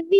one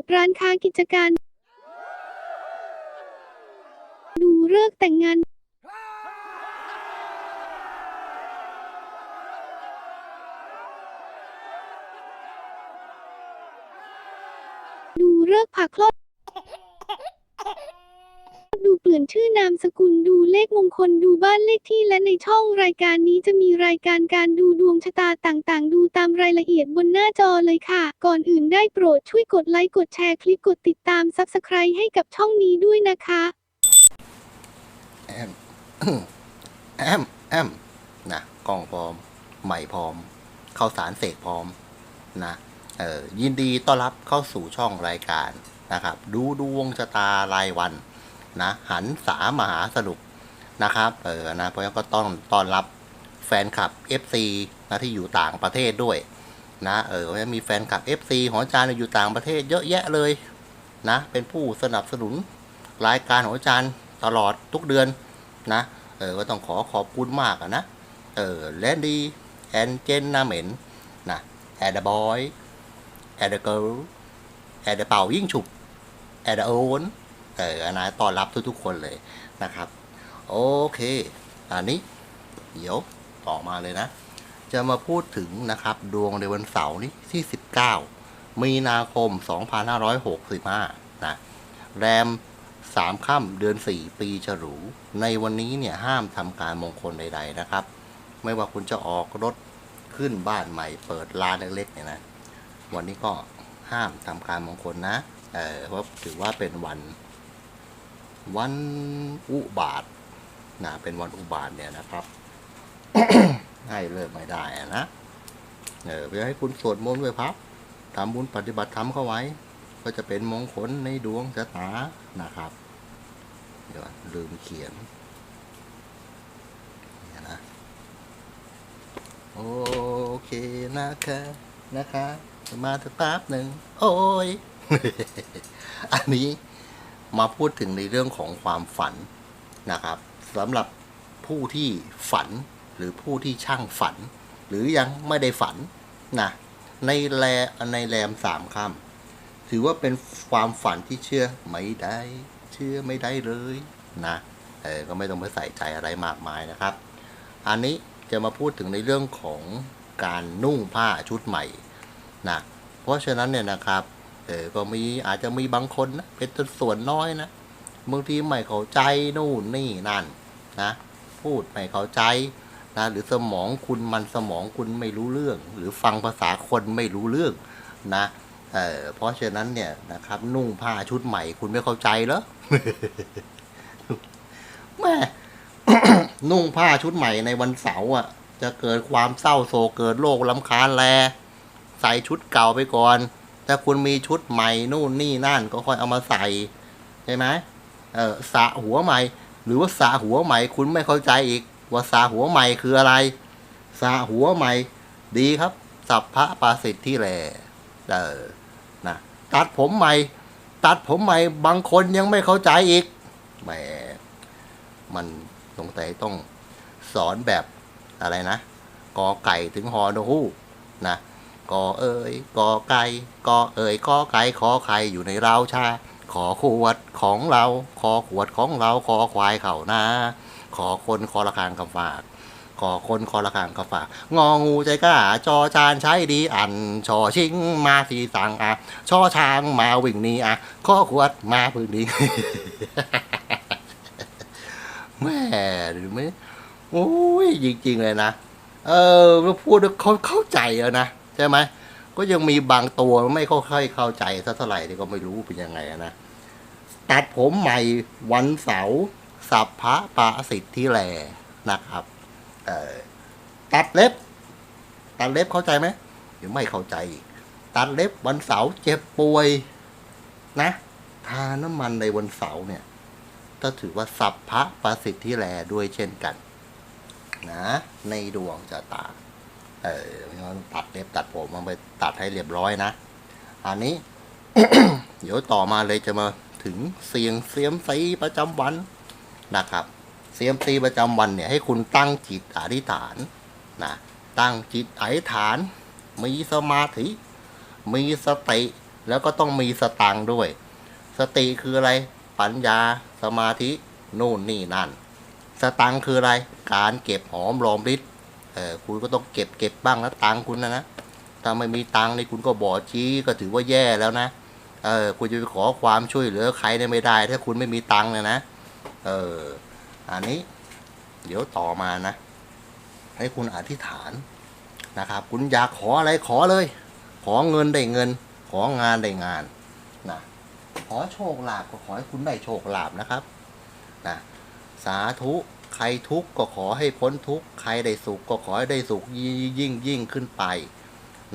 ด ร้านค้ากิจการ ดูเลิกแต่งงาน ดูเลิกผ่าคลอด ลี่ยนชื่อนามสกุลดูเลขมงคลดูบ้านเลขที่และในช่องรายการนี้จะมีรายการการดูดวงชะตาต่างๆ ดูตามรายละเอียดบนหน้าจอเลยค่ะ ก่อนอื่นได้โปรดช่วยกดไลค์กดแชร์คลิปกดติดตาม Subscribe ให้กับช่องนี้ด้วยนะคะแอมแอมแอมนะกล้องพร้อมใหม่พร้อมเข้าสารเสกพร้อมนะเออยินดีต้อนรับเข้าสู่ช่องรายการนะครับ ดูดวงชะตารายวัน นะหันสามหาสนุกนะครับเออนะเพราะฉะนั้นก็ต้องต้อนรับแฟนคลับ FC นะที่อยู่ต่างประเทศด้วยนะเออเพราะฉะนั้นมีแฟนคลับ FC ของอาจารย์อยู่ต่างประเทศเยอะแยะเลยนะเป็นผู้สนับสนุนรายการของอาจารย์ตลอดทุกเดือนนะเออก็ต้องขอขอบคุณมากนะเออแลนดี้แอนเจนนาเหม็นนะแอดเดอร์บอยแอดเกิร์ลแอดเดอร์เป่ายิ่งฉุบแอดโอนเอน ออันนะต้อนรับทุกๆคนเลยนะครับ โอเคอันนี้ เดี๋ยวต่อมาเลยนะ จะมาพูดถึงนะครับ ดวงในวันเสาร์นี้ที่ 19 มีนาคม 2565 นะ แรมสามค่ำเดือนสี่ปีฉลู ในวันนี้เนี่ยห้ามทำการมงคลใด ๆ นะครับ ไม่ว่าคุณจะออกรถขึ้นบ้านใหม่เปิดร้านเล็กๆเนี่ยนะ วันนี้ก็ห้ามทำการมงคลนะ เออเพราะถือว่าเป็นวัน วันอุบาทนะเป็นวันอุบาทเนี่ยนะครับให้เลิกไม่ได้นะเออเพื่อให้คุณสวดมนต์ไหว้พระทำบุญปฏิบัติธรรมเข้าไว้ ก็จะเป็นมงคลในดวงชะตานะครับ เดี๋ยวลืมเขียนเนี่ยนะโอเคนะคะนะคะมาสักแป๊บหนึ่งโอ้ยอันนี้ มาพูดถึงในเรื่องของความฝันนะครับสำหรับผู้ที่ฝันหรือผู้ที่ช่างฝัน หรือยังไม่ได้ฝันนะในแรในแรมสามคำถือว่าเป็นความฝันที่เชื่อไม่ได้ เชื่อไม่ได้เลยนะเออก็ไม่ต้องไปใส่ใจอะไรมากมายนะครับ อันนี้จะมาพูดถึงในเรื่องของการนุ่งผ้าชุดใหม่นะเพราะฉะนั้นเนี่ยนะครับ เออก็มีอาจจะมีบางคนนะเป็นส่วนน้อยนะบางทีไม่เข้าใจนู่นนี่นั่นนะพูดไม่เข้าใจนะหรือสมองคุณมันสมองคุณไม่รู้เรื่อง หรือฟังภาษาคนไม่รู้เรื่องนะเออเพราะฉะนั้นเนี่ยนะครับ นุ่งผ้าชุดใหม่ คุณไม่เข้าใจเหรอแม่นุ่งผ้าชุดใหม่ในวันเสาร์อะ จะเกิดความเศร้าโศกเกิดโรคลำคาญแล ใส่ชุดเก่าไปก่อน ถ้าคุณมีชุดใหม่นู่นนี่นั่นก็ค่อยเอามาใส่ใช่ไหมเออสะหัวใหม่ หรือว่าสะหัวใหม่คุณไม่เข้าใจอีก ว่าสะหัวใหม่คืออะไรสะหัวใหม่ดีครับสัพพะปาสิทธิแลเออนะตัดผมใหม่ ตัดผมใหม่บางคนยังไม่เข้าใจอีกแหมมันสงสัยต้องสอนแบบอะไรนะกอไก่ถึงฮอนฮูนะ กอเอ่ยกอไก่กอเอ่ยกอไก่ขอไข่อยู่ในเราชา ขอขวดของเราขอขวดของเราขอควายเข่านาขอคนขอระคางคำฝากก่อคนคอละขางก็ฝากงองูใจกล้าจอจานใช้ดีอันชอชิงมาสีสังอะชอช้างมาวิ่งนี้อะข้อขวดมาพึ่งนี้แม่หรือไม่โอ้ยจริงๆเลยนะ เออเราพูดเขาเข้าใจแล้วนะ ใช่ไหมก็ยังมีบางตัวไม่ค่อยเข้าใจสักเท่าไหร่นี่ก็ไม่รู้เป็นยังไงนะตัดผมใหม่วันเสาร์สัพพะปาสิทธิแลนะครับเออตัดเล็บ ตัดเล็บเข้าใจไหมหรือไม่เข้าใจ ตัดเล็บวันเสาร์เจ็บป่วย นะทาน้ำมันในวันเสาร์เนี่ยก็ถือว่าสัพพะประสิทธิแลด้วยเช่นกัน นะ ในดวงชะตา เออไม่งั้นตัดเล็บตัดผมมันไปตัดให้เรียบร้อยนะอันนี้ เดี๋ยวต่อมาเลยจะมาถึงเสียงเสียมซีประจำวันนะครับ เสียมซีประจำวันเนี่ยให้คุณตั้งจิตอธิษฐานนะตั้งจิตอธิษฐาน มีสมาธิ มีสติแล้วก็ต้องมีสตังด้วย สติคืออะไร ปัญญาสมาธิ นู่นนี่นั่น สตังคืออะไร การเก็บหอมรอมริบ เออคุณก็ต้องเก็บเก็บบ้างนะตังคุณนะนะถ้าไม่มีตังค์นี่คุณก็บอจี้ก็ถือว่าแย่แล้วนะเออคุณจะไปขอความช่วยเหลือใครเนี่ยไม่ได้ ถ้าคุณไม่มีตังค์เนี่ยนะเอออันนี้ เดี๋ยวต่อมานะ ให้คุณอธิษฐานนะครับ คุณอยากขออะไรขอเลย ขอเงินได้เงิน ของานได้งานนะขอโชคลาภก็ขอให้คุณได้โชคลาภนะครับนะสาธุ รทุกข์ก็ขอให้พ้นทุกข์ใครได้สุขก็ขอให้ได้สุขยิ่งยิ่งขึ้นไป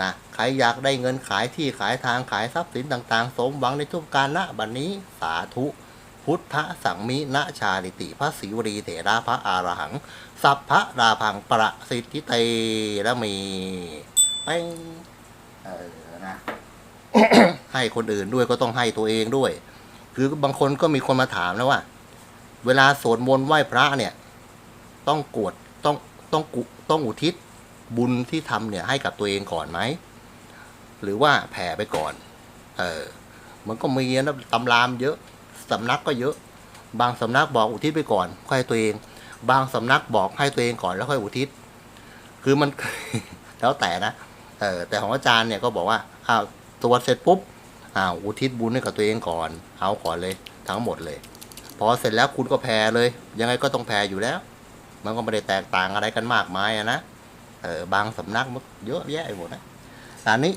นะใครอยากได้เงินขายที่ขายทางขายทรัพย์สินต่างๆ สมหวังในทุกการณบัดนนี้สาธุ พุทธสังมิณชาลิติพระศิวรีเถระพระอารหัง สัพพะราพังประสิทธิเตระมีไปเออนะให้คนอื่นด้วยก็ต้องให้ตัวเองด้วย คือบางคนก็มีคนมาถามแล้วว่า เวลาสวดมนต์ไหว้พระเนี่ย ต้องกวดต้องต้องกุต้องอุทิศบุญที่ทำเนี่ยให้กับตัวเองก่อนไหม หรือว่าแผ่ไปก่อน เออ มันก็มีนะตำรามเยอะสำนักก็เยอะ บางสำนักบอกอุทิศไปก่อนค่อยให้ตัวเอง บางสำนักบอกให้ตัวเองก่อนแล้วค่อยอุทิศ คือมันแล้วแต่นะ เออ แต่ของอาจารย์เนี่ยก็บอกว่าอ้าวตรวจเสร็จปุ๊บอ้าวอุทิศบุญให้กับตัวเองก่อน เอาก่อนเลย ทั้งหมดเลย พอเสร็จแล้วคุณก็แผ่เลย ยังไงก็ต้องแผ่อยู่แล้ว มันก็ไม่ได้แตกต่างอะไรกันมากมายนะเออบางสำนักมันเยอะแยะไปหมดนะอันนี้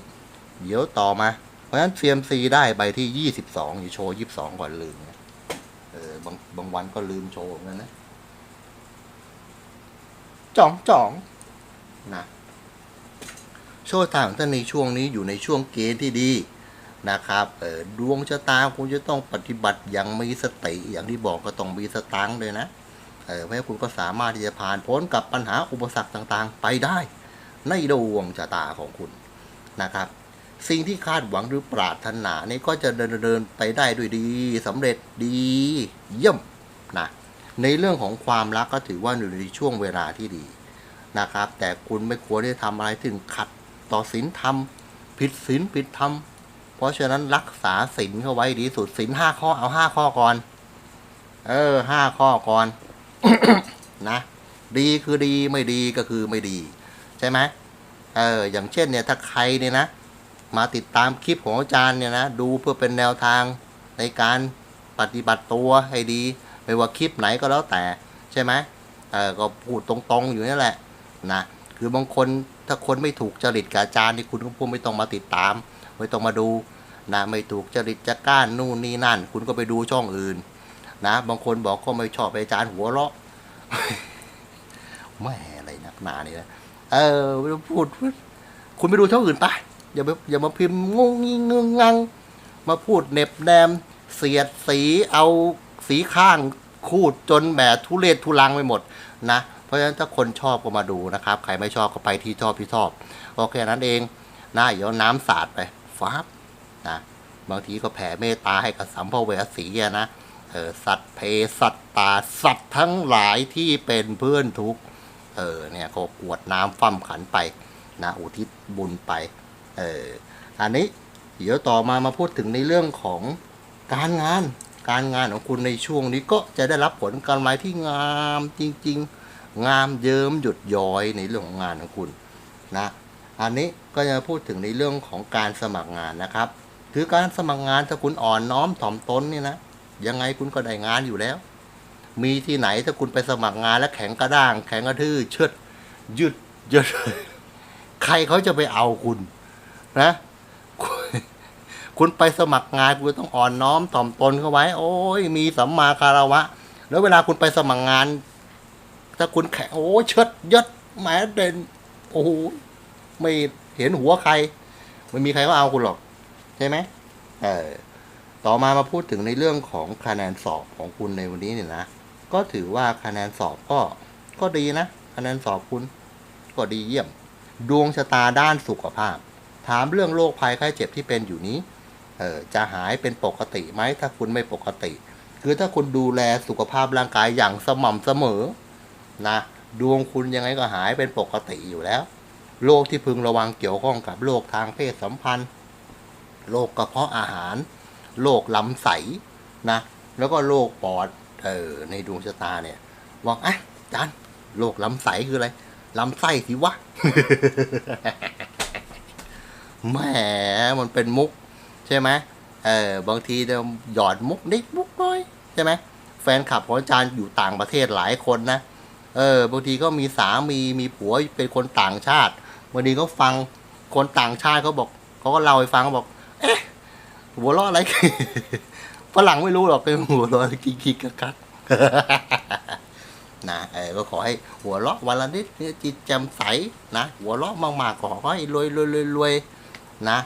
เดี๋ยวต่อมา เพราะฉะนั้น CMC ได้ใบที่ยี่สิบสองอยู่โชว์ยี่สิบสองก่อนลืมนะเออบางบางวันก็ลืมโชว์เหมือนกันนะจ่องจ่องนะโชว์ต่างท่านในช่วงนี้อยู่ในช่วงเกณฑ์ที่ดีนะครับ เออดวงชะตาคุณจะต้องปฏิบัติอย่างมีสติอย่างที่บอกก็ต้องมีสตังค์เลยนะ เออเพราะฉะนั้คุณก็สามารถที่จะผ่านพ้นกับปัญหาอุปสรรคต่างๆ ไปได้ ในดวงชะตาของคุณนะครับ สิ่งที่คาดหวังหรือปรารถนานี่ก็จะเดินเดินไปได้ด้วยดีสำเร็จดีเยี่ยมนะในเรื่องของความรักก็ถือว่าอยู่ในช่วงเวลาที่ดีนะครับ แต่คุณไม่ควรที่จะทำอะไรถึงขัดต่อศีลธรรมผิดศีลผิดธรรมเพราะฉะนั้นรักษาศีลเข้าไว้ดีสุดศีลห้าข้อเอาห้าข้อก่อน เออห้าข้อก่อน นะ ดีคือดีไม่ดีก็คือไม่ดี ใช่ไหมเอออย่างเช่นเนี่ยถ้าใครเนี่ยนะ มาติดตามคลิปของอาจารย์เนี่ยนะ ดูเพื่อเป็นแนวทางในการปฏิบัติตัวให้ดี ไม่ว่าคลิปไหนก็แล้วแต่ใช่ไหมเออก็พูดตรงๆอยู่นี่แหละนะคือบางคนถ้าคนไม่ถูกจริตกับอาจารย์นี่คุณก็พูดไม่ต้องมาติดตาม ไม่ต้องมาดูนะไม่ถูกจริตจะก้านนู่นนี่นั่น คุณก็ไปดูช่องอื่น นะบางคนบอกก็ไม่ชอบอาจารย์หัวเราะแม่อะไรนักหนานี่นะเออไม่ต้องพูด คุณไปดูช่องอื่นไปอย่าไปอย่ามาพิมพ์งงงิงงงัง มาพูดเน็บแนม เสียดสีเอาสีข้างคูดจนแบบทุเรศทุลังไปหมดนะเพราะฉะนั้นถ้าคนชอบก็มาดูนะครับ ใครไม่ชอบก็ไปที่ชอบที่ชอบโอเคนั้นเองนะเดี๋ยวน้ำสาดไปฟ้าบนะบางทีก็แผ่เมตตาให้กับสัมภเวสีนะ เออสัตว์เพสัตว์ป่าสัตว์ทั้งหลายที่เป็นเพื่อนทุกเออเนี่ยก็กวดน้ำฟั่มขันไปนะอุทิศบุญไปเอออันนี้เดี๋ยวต่อมามาพูดถึงในเรื่องของการงาน การงานของคุณในช่วงนี้ก็จะได้รับผลการไม้ที่งามจริง ๆ งามเยิ้มหยุดย้อยในเรื่องของงานของคุณนะอันนี้ก็จะพูดถึงในเรื่องของการสมัครงานนะครับ คือการสมัครงานถ้าคุณอ่อนน้อมถ่อมตนนี่นะ ยังไงคุณก็ได้งานอยู่แล้ว มีที่ไหนถ้าคุณไปสมัครงานแล้วแข็งกระด้าง แข็งกระทื่อเชิดยืดเยืดใครเขาจะไปเอาคุณนะคุณไปสมัครงานคุณต้องอ่อนน้อมถ่อมตนเข้าไว้ โอ้ยมีสัมมาคารวะ แล้วเวลาคุณไปสมัครงาน ถ้าคุณแข็งโอ้เชิดยดแหมเด่นโอ้โหไม่เห็นหัวใคร ไม่มีใครก็เอาคุณหรอก ใช่ไหมเออ ต่อมามาพูดถึงในเรื่องของคะแนนสอบของคุณในวันนี้เนี่ยนะ ก็ถือว่าคะแนนสอบก็ก็ดีนะคะแนนสอบคุณ ก็ดีเยี่ยม ดวงชะตาด้านสุขภาพ ถามเรื่องโรคภัยไข้เจ็บที่เป็นอยู่นี้เออจะหายเป็นปกติไหมถ้าคุณไม่ปกติ คือถ้าคุณดูแลสุขภาพร่างกายอย่างสม่ำเสมอนะดวงคุณยังไงก็หายเป็นปกติอยู่แล้วโรคที่พึงระวังเกี่ยวข้องกับโรคทางเพศสัมพันธ์โรคกระเพาะอาหาร โรคลำไส้นะ แล้วก็โรคปอดเออในดวงชะตาเนี่ยบอกอะอาจารย์โรคลำไส้คืออะไรลำไส้สิวะแหมมันเป็นมุก ใช่ไหมเออบางทีเดี๋ยวหยอดมุกนิดมุกน้อยใช่ไหมแฟนคลับของอาจารย์อยู่ต่างประเทศหลายคนนะเออบางทีก็มีสามีมีผัวเป็นคนต่างชาติบางทีก็ฟังคนต่างชาติเขาบอกเขาก็เล่าให้ฟังเขาบอก หัวเราะอะไรฝรั่งไม่รู้หรอกเป็นหัวเราะกิกกิกกักกักนะเออก็ขอให้หัวเราะวันละนิดเนี่ยจิตแจ่มใสนะ หัวเราะมากๆขอให้รวยรวยรวยรวยนะ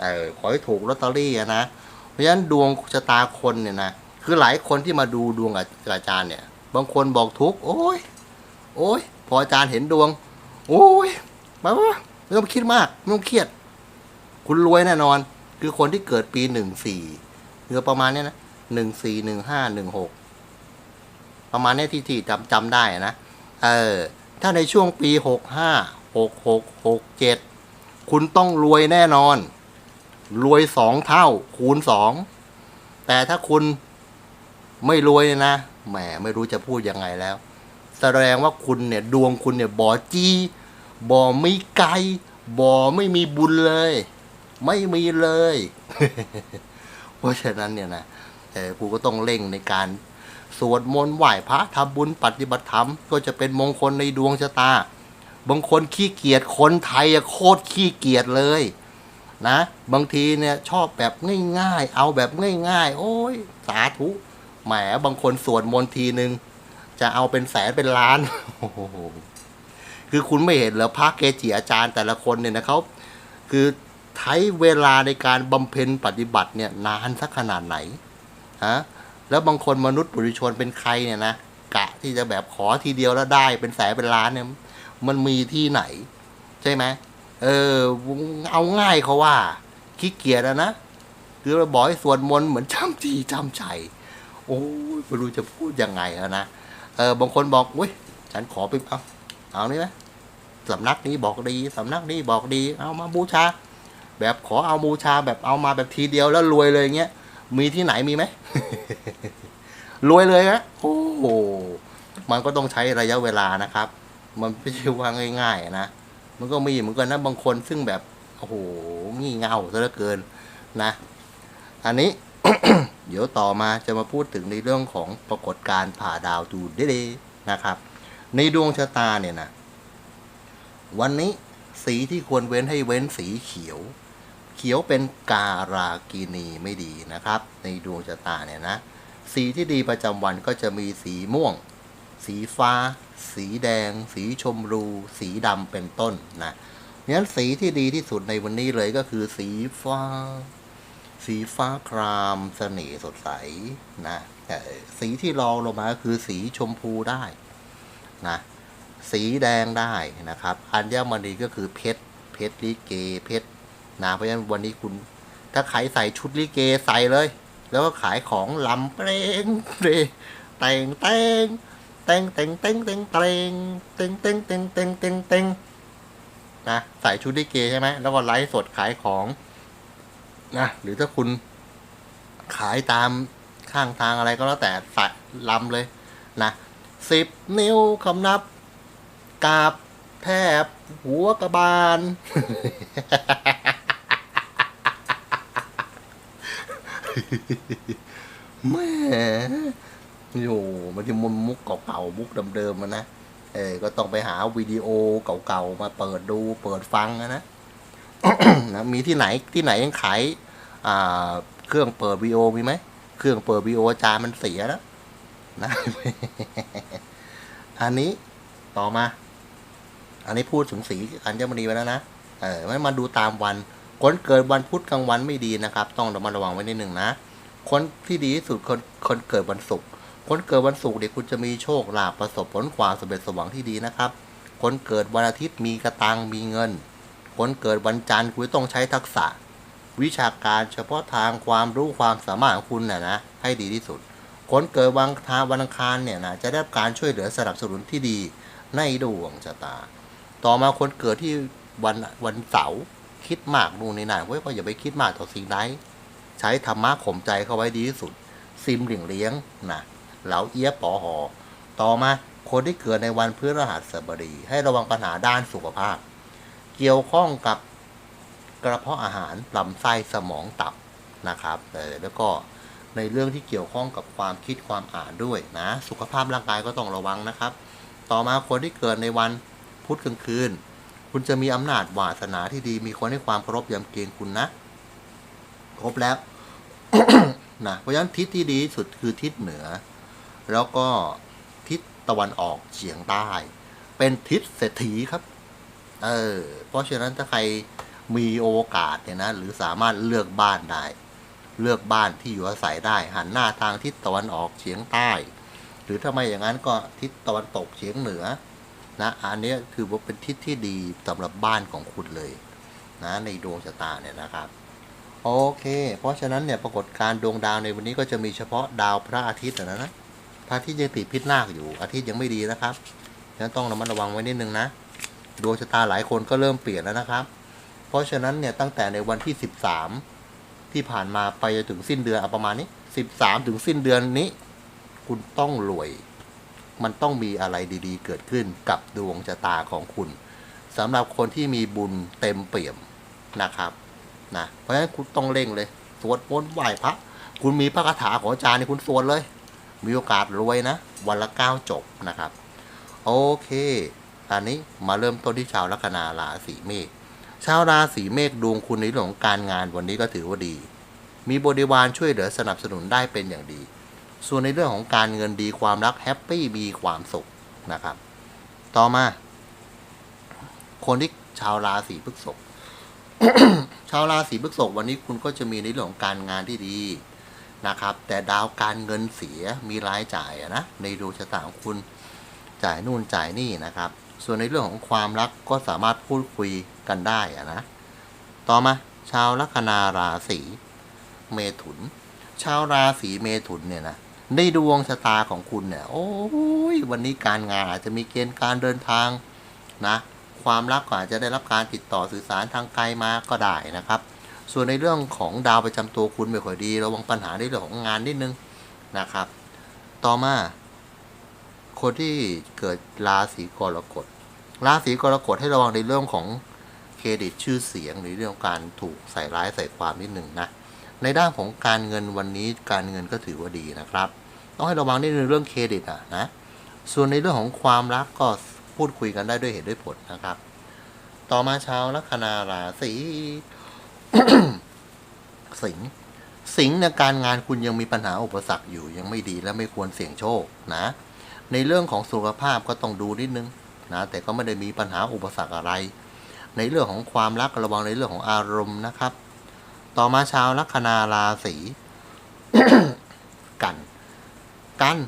เออขอให้ถูกลอตเตอรี่นะเพราะฉะนั้นดวงชะตาคนเนี่ยนะคือหลายคนที่มาดูดวงกับอาจารย์เนี่ย บางคนบอกทุกโอ้ยโอ้ยพออาจารย์เห็นดวง โอ้ยมาไม่ต้องคิดมากไม่ต้องเครียด คุณรวยแน่นอน คือคนที่เกิดปีหนึ่งสี่คือประมาณเนี้ยนะหนึ่งสี่หนึ่งห้าหนึ่งหกประมาณเนี้ยที่ที่จำจำได้นะ เออ ถ้าในช่วงปีหกห้าหกหกหกเจ็ดคุณต้องรวยแน่นอน รวยสองเท่า คูณสอง แต่ถ้าคุณไม่รวยเนี่ยนะ แหม ไม่รู้จะพูดยังไงแล้ว แสดงว่าคุณเนี่ย ดวงคุณเนี่ยบ่อจีบ่อไม่ไกลบ่อไม่มีบุญเลย ไม่มีเลย เพราะฉะนั้นเนี่ยนะเออกูก็ต้องเร่งในการสวดมนต์ไหว้พระทำบุญปฏิบัติธรรม ก็จะเป็นมงคลในดวงชะตา บางคนขี้เกียจคนไทยโคตรขี้เกียจเลยนะ บางทีเนี่ยชอบแบบง่ายๆ เอาแบบง่ายๆ โอ้ย สาธุแหมบางคนสวดมนต์ทีนึง จะเอาเป็นแสนเป็นล้านโอ้โหคือคุณไม่เห็นเหรอพระเกจิอาจารย์แต่ละคนเนี่ยนะเขาคือ ใช้เวลาในการบำเพ็ญปฏิบัติเนี่ยนานสักขนาดไหนฮะแล้วบางคนมนุษย์ปุถุชนเป็นใครเนี่ยนะกะที่จะแบบขอทีเดียวแล้วได้เป็นแสนเป็นล้านเนี่ยมันมีที่ไหน ใช่ไหมเออเอาง่ายเขาว่าขี้เกียจอะนะคือเราบอกให้สวดมนต์เหมือนจำจีจำใจโอ้ยไม่รู้จะพูดยังไงแล้วนะเออบางคนบอกอุ้ยฉันขอไปเอาเอานี่ไหมสำนักนี้บอกดีสำนักนี้บอกดี เอามาบูชา แบบขอเอาบูชาแบบเอามาแบบทีเดียวแล้วรวยเลยเงี้ยมีที่ไหนมีไหมรวยเลยนะโอ้โหมันก็ต้องใช้ระยะเวลานะครับ มันไม่ใช่ว่าง่าย ๆ นะมันก็มีเหมือนกันนะบางคนซึ่งแบบโอ้โหงี่เง่าซะเหลือเกินนะ อันนี้ เดี๋ยวต่อมาจะมาพูดถึงในเรื่องของปรากฏการณ์ผ่าดาวดูเดๆนะครับ ในดวงชะตาเนี่ยนะวันนี้สีที่ควรเว้นให้เว้นสีเขียว เขียวเป็นการากินีไม่ดีนะครับ ในดวงชะตาเนี่ยนะ สีที่ดีประจำวันก็จะมีสีม่วง สีฟ้า สีแดง สีชมพูสีดำเป็นต้นนะงั้นสีที่ดีที่สุดในวันนี้เลยก็คือสีฟ้า สีฟ้าครามเสน่ห์สดใสนะเอ่สีที่รองลงมาก็คือสีชมพูได้นะสีแดงได้นะครับ อัญมณีก็คือเพชร เพชรลิเก เพชร นะเพราะฉะนั้นวันนี้คุณ ถ้าใครใส่ชุดลิเกใส่เลย แล้วก็ขายของลำเพลงเพลงแต่งแต่งแต่งแต่งแต่งแต่งแต่งแต่งแต่งแต่งแต่งแต่งแต่งนะใส่ชุดลิเกใช่ไหมแล้วก็ไลฟ์สดขายของนะหรือถ้าคุณขายตามข้างทางอะไรก็แล้วแต่ใส่ลำเลยนะสิบนิ้วคำนับกาบแทบหัวกระบาล แม่โยมันจะมันมุกเก่าๆมุกเดิมๆมันะเออก็ต้องไปหาวิดีโอเก่าๆมาเปิดดูเปิดฟังนะนะมีที่ไหนที่ไหนยังขายอ่า เครื่องเปิดวีโอมีไหมเครื่องเปิดวีโอจานมันเสียแล้วนะอันนี้ต่อมา อันนี้พูดถึงสีอัญมณีไว้แล้วนะเออไม่มาดูตามวัน คนเกิดวันพุธกลางวันไม่ดีนะครับ ต้องระมัดระวังไว้นิดหนึ่งนะ คนที่ดีที่สุดคนคนเกิดวันศุกร์คนเกิดวันศุกร์เดี๋ยวคุณจะมีโชคลาภประสบผลความสำเร็จสมหวังที่ดีนะครับ คนเกิดวันอาทิตย์มีกระตังมีเงิน คนเกิดวันจันทร์คุณต้องใช้ทักษะ วิชาการเฉพาะทางความรู้ความสามารถของคุณนะนะให้ดีที่สุด คนเกิดวันทาวันอังคารเนี่ยนะจะได้การช่วยเหลือสนับสนุนที่ดีในดวงชะตา ต่อมาคนเกิดที่วันวันเสาร์ คิดมากนู่นนี่นั่นเว้ยก็อย่าไปคิดมากต่อสิ่งใดใช้ธรรมะข่มใจเข้าไว้ดีที่สุด ซิมหลี่งเลี้ยงนะเหลาเอี้ยปอหอ ต่อมาคนที่เกิดในวันพฤหัสบดี ให้ระวังปัญหาด้านสุขภาพ เกี่ยวข้องกับกระเพาะอาหารลำไส้สมองตับนะครับแล้วก็ในเรื่องที่เกี่ยวข้องกับความคิดความอ่านด้วยนะ สุขภาพร่างกายก็ต้องระวังนะครับ ต่อมาคนที่เกิดในวันพุธกลางคืน คุณจะมีอำนาจวาสนาที่ดี มีคนให้ความเคารพยำเกรงคุณนะ ครบแล้วนะเพราะฉะนั้นทิศที่ดีสุดคือทิศเหนือ แล้วก็ทิศตะวันออกเฉียงใต้ เป็นทิศเศรษฐีครับ เออ เพราะฉะนั้นถ้าใครมีโอกาสเนี่ยนะ หรือสามารถเลือกบ้านได้ เลือกบ้านที่อยู่อาศัยได้ หันหน้าทางทิศตะวันออกเฉียงใต้ หรือถ้าไม่อย่างนั้นก็ทิศตะวันตกเฉียงเหนือ นะอันนี้ยถือว่าเป็นทิศที่ดีสำหรับบ้านของคุณเลยนะในดวงชะตาเนี่ยนะครับโอเค เพราะฉะนั้นเนี่ยปรากฏการดวงดาวในวันนี้ก็จะมีเฉพาะดาวพระอาทิตย์นะนะพระอาทิตย์ยังติดพิษนาคอยู่อาทิตย์ยังไม่ดีนะครับฉะนั้นต้องระมัดระวังไว้นิดนึงนะดวงชะตาหลายคนก็เริ่มเปลี่ยนแล้วนะครับ เพราะฉะนั้นเนี่ยตั้งแต่ในวันที่ 13 ที่ผ่านมาไปจนถึงสิ้นเดือนอประมาณนี้ 13 ถึงสิ้นเดือนนี้ คุณต้องรวย มันต้องมีอะไรดีๆ เกิดขึ้นกับดวงชะตาของคุณสำหรับคนที่มีบุญเต็มเปี่ยมนะครับนะเพราะฉะนั้นคุณต้องเร่งเลย สวดมนต์ไหว้พระ คุณมีพระคาถาของอาจารย์นี่คุณสวดเลย มีโอกาสรวยนะ วันละเก้าจบนะครับ โอเคอันนี้มาเริ่มต้นที่ชาวลัคนาราศีเมษชาวราศีเมษดวงคุณในเรื่องของการงานวันนี้ก็ถือว่าดี มีบริวารช่วยเหลือสนับสนุนได้เป็นอย่างดี ส่วนในเรื่องของการเงินดีความรักแฮปปี้มีความสุขนะครับ ต่อมา คนที่ชาวราศีพฤษภชาวราศีพฤษภวันนี้คุณก็จะมีในเรื่องของการงานที่ดีนะครับ แต่ดาวการเงินเสียมีรายจ่ายนะในดวงชะตาของคุณจ่ายนู่นจ่ายนี่นะครับ ส่วนในเรื่องของความรักก็สามารถพูดคุยกันได้นะ ต่อมา ชาวลัคนาราศีเมถุน ชาวราศีเมถุนเนี่ยนะ ในดวงชะตาของคุณเนี่ย โอ้ยวันนี้การงานอาจจะมีเกณฑ์การเดินทางนะ ความรักก็อาจจะได้รับการติดต่อสื่อสารทางไกลมาก็ได้นะครับ ส่วนในเรื่องของดาวประจำตัวคุณไม่ค่อยดี ระวังปัญหาในเรื่องของงานนิดนึงนะครับ ต่อมา คนที่เกิดราศีกรกฎ ราศีกรกฎให้ระวังในเรื่องของเครดิตชื่อเสียงหรือเรื่องของการถูกใส่ร้ายใส่ความนิดนึงนะ ในด้านของการเงินวันนี้การเงินก็ถือว่าดีนะครับ ต้องให้ระวังนิดนึงเรื่องเครดิตอะนะ ส่วนในเรื่องของความรักก็พูดคุยกันได้ด้วยเหตุด้วยผลนะครับ ต่อมาชาวลัคนาราศีสิงห์สิงห์ในการงานคุณยังมีปัญหาอุปสรรคอยู่ยังไม่ดีและไม่ควรเสี่ยงโชคนะ ในเรื่องของสุขภาพก็ต้องดูนิดนึงนะแต่ก็ไม่ได้มีปัญหาอุปสรรคอะไร ในเรื่องของความรักระวังในเรื่องของอารมณ์นะครับ ต่อมาชาวลัคนาราศีกัน กัน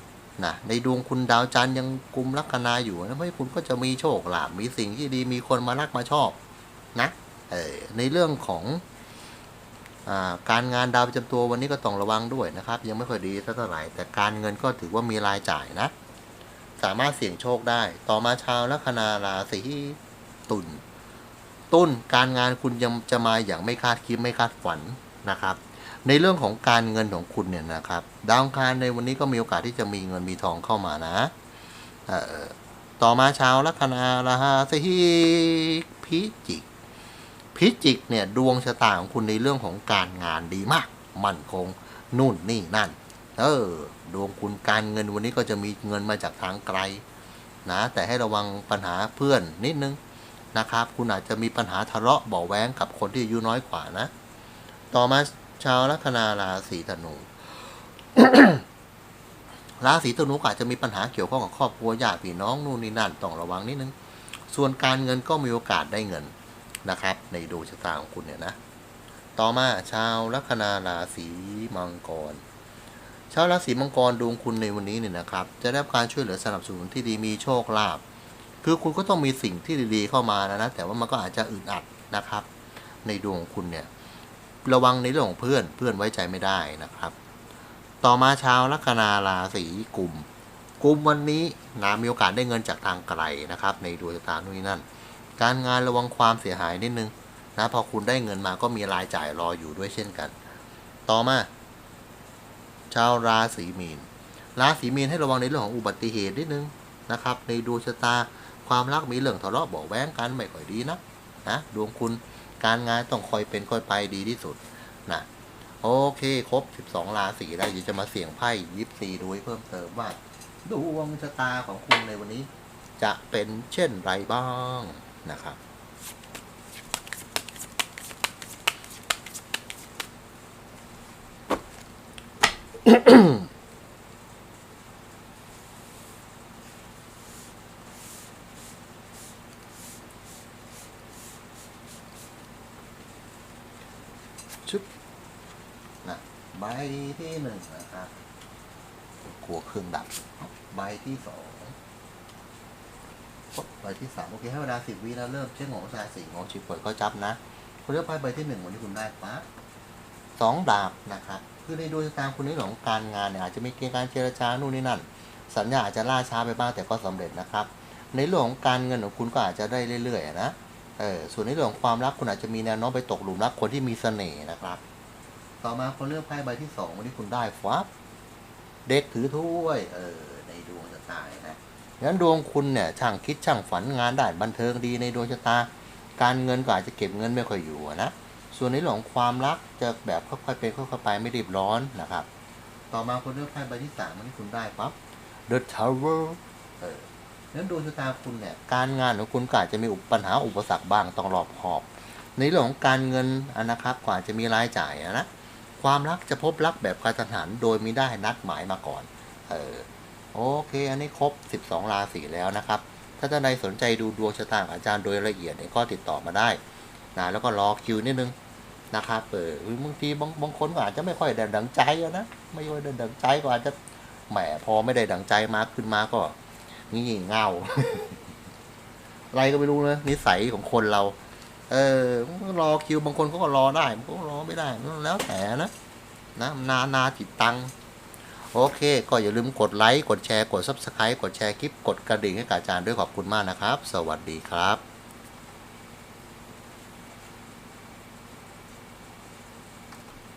นะในดวงคุณดาวจันทร์ยังกุมลัคนาอยู่นะเพราะคุณก็จะมีโชคลาภมีสิ่งที่ดีมีคนมารักมาชอบนะเออในเรื่องของอการงานดาวประจำตัววันนี้ก็ต้องระวังด้วยนะครับ ยังไม่ค่อยดีสักเท่าไหร่แต่การเงินก็ถือว่ามีรายจ่ายนะ สามารถเสี่ยงโชคได้ ต่อมาชาวลัคนาราศีตุล ตุลการงานคุณยังจะมาอย่างไม่คาดคิดไม่คาดฝันนะครับ ในเรื่องของการเงินของคุณเนี่ยนะครับดาวคารในวันนี้ก็มีโอกาสที่จะมีเงินมีทองเข้ามานะต่อมาชาวลัคนาราศีพิจิกพิจิกเนี่ยดวงชะตาของคุณในเรื่องของการงานดีมาก มั่นคงนู่นนี่นั่น เออดวงคุณการเงินวันนี้ก็จะมีเงินมาจากทางไกลนะแต่ให้ระวังปัญหาเพื่อนนิดนึง นะครับ คุณอาจจะมีปัญหาทะเลาะเบาแว้งกับคนที่อายุน้อยกว่านะ ต่อมาชาวลัคนาราศีธนูราศีธนูอาจจะมีปัญหาเกี่ยวข้องกับครอบครัวญาติพี่น้องนู่นนี่นั่นต้องระวังนิดนึง ส่วนการเงินก็มีโอกาสได้เงินนะครับ ในดวงชะตาของคุณเนี่ยนะ ต่อมาชาวลัคนาราศีมังกร ชาวราศีมังกรดวงคุณในวันนี้เนี่ยนะครับ จะได้รับการช่วยเหลือสนับสนุนที่ดีมีโชคลาภ คือคุณก็ต้องมีสิ่งที่ดีๆเข้ามานะนะแต่ว่ามันก็อาจจะอึดอัดนะครับ ในดวงของคุณเนี่ยระวังในเรื่องของเพื่อนเพื่อนไว้ใจไม่ได้นะครับ ต่อมาชาวลัคนาราศีกุมกุมวันนี้นะมีโอกาสได้เงินจากทางไกลนะครับ ในดวงชะตานู่นนี่นั่น การงานระวังความเสียหายนิดนึงนะพอคุณได้เงินมาก็มีรายจ่ายรออยู่ด้วยเช่นกัน ต่อมา ชาวราศีมีน ราศีมีนให้ระวังในเรื่องของอุบัติเหตุนิดนึงนะครับ ในดวงชะตา ความรักมีเรื่องทะเลาะเบาะแว้งกันไม่ค่อยดีนะนะดวงคุณการงานต้องคอยเป็นคอยไปดีที่สุดนะโอเค ครบ 12 ราศีแล้วเดี๋ยวจะมาเสี่ยงไพ่ยิปซีดูให้เพิ่มเติมว่าดวงชะตาของคุณในวันนี้ จะเป็นเช่นไรบ้างนะครับชุบนะใบ ที่หนึ่งนะครับกลัวเครื่องดับใบที่สองใบที่สามโอเคให้เวลาสิบวิแล้วเริ่มเช็คของชายสี่ของชิปเปิดก็จับนะคุณเลือกไพ่ใบที่หนึ่งวันนี้คุณได้ปั๊บสองดาบนะครับคือในดวงชะตาคุณในเรื่องของการงานเนี่ยอาจจะมีเกณฑ์การเจรจานู่นนี่นั่น สัญญาอาจจะล่าช้าไปบ้างแต่ก็สำเร็จนะครับ ในเรื่องของการเงินของคุณก็อาจจะได้เรื่อยๆนะเออส่วนในเรื่องของความรักคุณอาจจะมีแนวโน้มไปตกหลุมรักคนที่มีเสน่ห์นะครับ ต่อมาคนเลือกไพ่ใบที่สองวันนี้คุณได้ฟับเด็กถือถ้วย เออ ในดวงชะตานะงั้นดวงคุณเนี่ยช่างคิดช่างฝันงานได้บันเทิงดีในดวงชะตา การเงินก็อาจจะเก็บเงินไม่ค่อยอยู่นะ ส่วนในเรื่องของความรักจะแบบค่อยๆเป็นค่อยๆไปไม่รีบร้อนนะครับ ต่อมาคนเลือกไพ่ใบที่สามวันนี้คุณได้ปั๊บ The Tower เอองั้นดวงชะตาคุณเนี่ยการงานของคุณก็อาจจะมีปัญหาอุปสรรคบ้างต้องรอบขอบ ในเรื่องของการเงินอนะครับกว่าจะมีรายจ่ายนะ ความรักจะพบรักแบบกระทันหันโดยไม่ได้นัดหมายมาก่อน เออโอเค อันนี้ครบ 12 ราศีแล้วนะครับ ถ้าท่านใดสนใจดูดวงชะตาองาจารย์โดยละเอียดเนี่ยก็ติดต่อมาได้นะแล้วก็รอคิวนิดนึงนะครับเออบางทีบางบางคนก็อาจจะไม่ค่อยได้ดังใจอะนะไม่ค่อยได้ดังใจก็อาจจะแหมพอไม่ได้ดังใจมาขึ้นมาก็งี่เง่าอะไรก็ไม่รู้นะนิสัยของคนเรา เออรอคิวบางคนเขาก็รอได้บางคนรอไม่ได้แล้วแต่นะนะนานาจิตตังโอเค ก็อย่าลืมกดไลค์ กดแชร์ กด Subscribe กดแชร์คลิป กดกระดิ่งให้กับอาจารย์ด้วยขอบคุณมากนะครับ สวัสดีครับ